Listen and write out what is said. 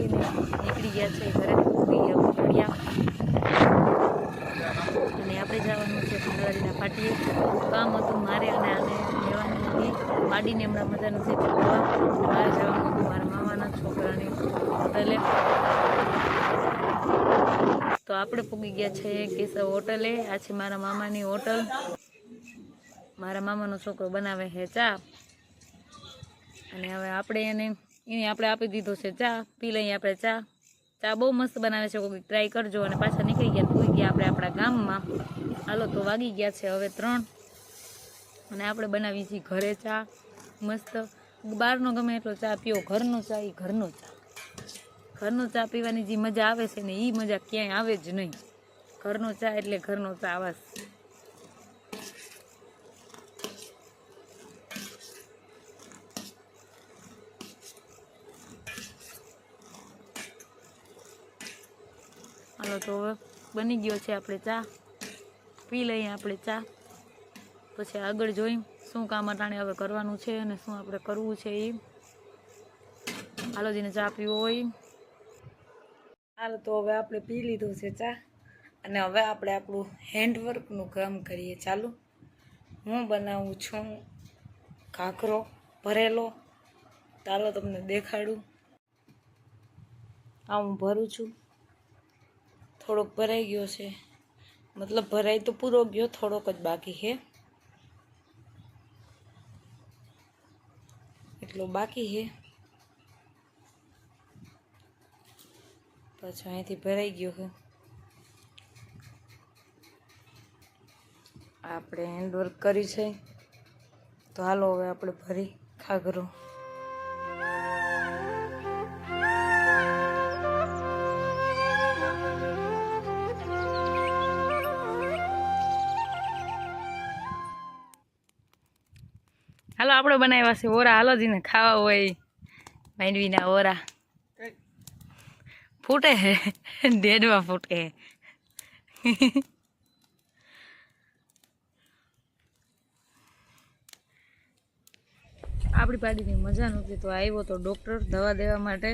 પાડીને નીકળી ગયા છે, ઘરે પૂરી ગયા ઉતર્યા અને આપણે જવાનું છે ફુલવારીના પાટીએ. કામ હતું મારે અને આને લેવાનું હતી પાડીને હમણાં મજા નથી બહાર જવાનું હતું મારા મામાના છોકરાની. હોટલે તો આપણે પૂગી ગયા છે કેશવ હોટલે. આ છે મારા મામાની હોટલ. મારા મામાનો છોકરો બનાવે છે ચા. અને હવે આપણે એને એને આપણે આપી દીધો છે ચા, પી લઈએ આપણે ચા. ચા બહુ મસ્ત બનાવે છે કોઈ ટ્રાય કરજો અને પાછા નીકળી ગયા પૂરી ગયા આપણે આપણા ગામમાં. હાલો તો વાગી ગયા છે હવે ત્રણ. અને આપણે બનાવી છીએ ઘરે ચા, મસ્ત. બહારનો ગમે એટલો ચા પીવો ઘરનો ચા એ ઘરનો ચા. ઘરનો ચા પીવાની જે મજા આવે છે ને એ મજા ક્યાંય આવે જ નહીં. ઘરનો ચા એટલે ઘરનો ચા આવાસ હાલો તો હવે બની ગયો છે આપણે ચા. પી લઈએ આપણે ચા. પછી આગળ જોઈ શું કામ અટાણે હવે કરવાનું છે અને શું આપણે કરવું છે એ હાલો જેને ચા પીવો હોય. હાલ તો હવે આપણે પી લીધો છે ચા. અને હવે આપણે આપણું હેન્ડવર્કનું કામ કરીએ. ચાલુ. હું બનાવું છું ઘાઘરો, ભરેલો. ચાલો તમને દેખાડું. આ હું ભરું છું. થોડોક ભરાઈ ગયો છે. મતલબ ભરાઈ તો પૂરો ગયો, થોડોક જ બાકી છે. એટલો બાકી છે. પાછો અહીંથી ભરાઈ ગયો છે. આપણે હેન્ડવર્ક કરી છે. તો હાલો હવે આપણે ભરી ખાગરો હાલો આપણે બનાવ્યા છે ઓરા હાલો જીને ખાવા હોય. માંડવીના ઓરા ફૂટે હે. ડેડમાં ફૂટે આપણી પાડીની મજા નહોતી તો આવ્યો તો ડૉક્ટર દવા દેવા માટે.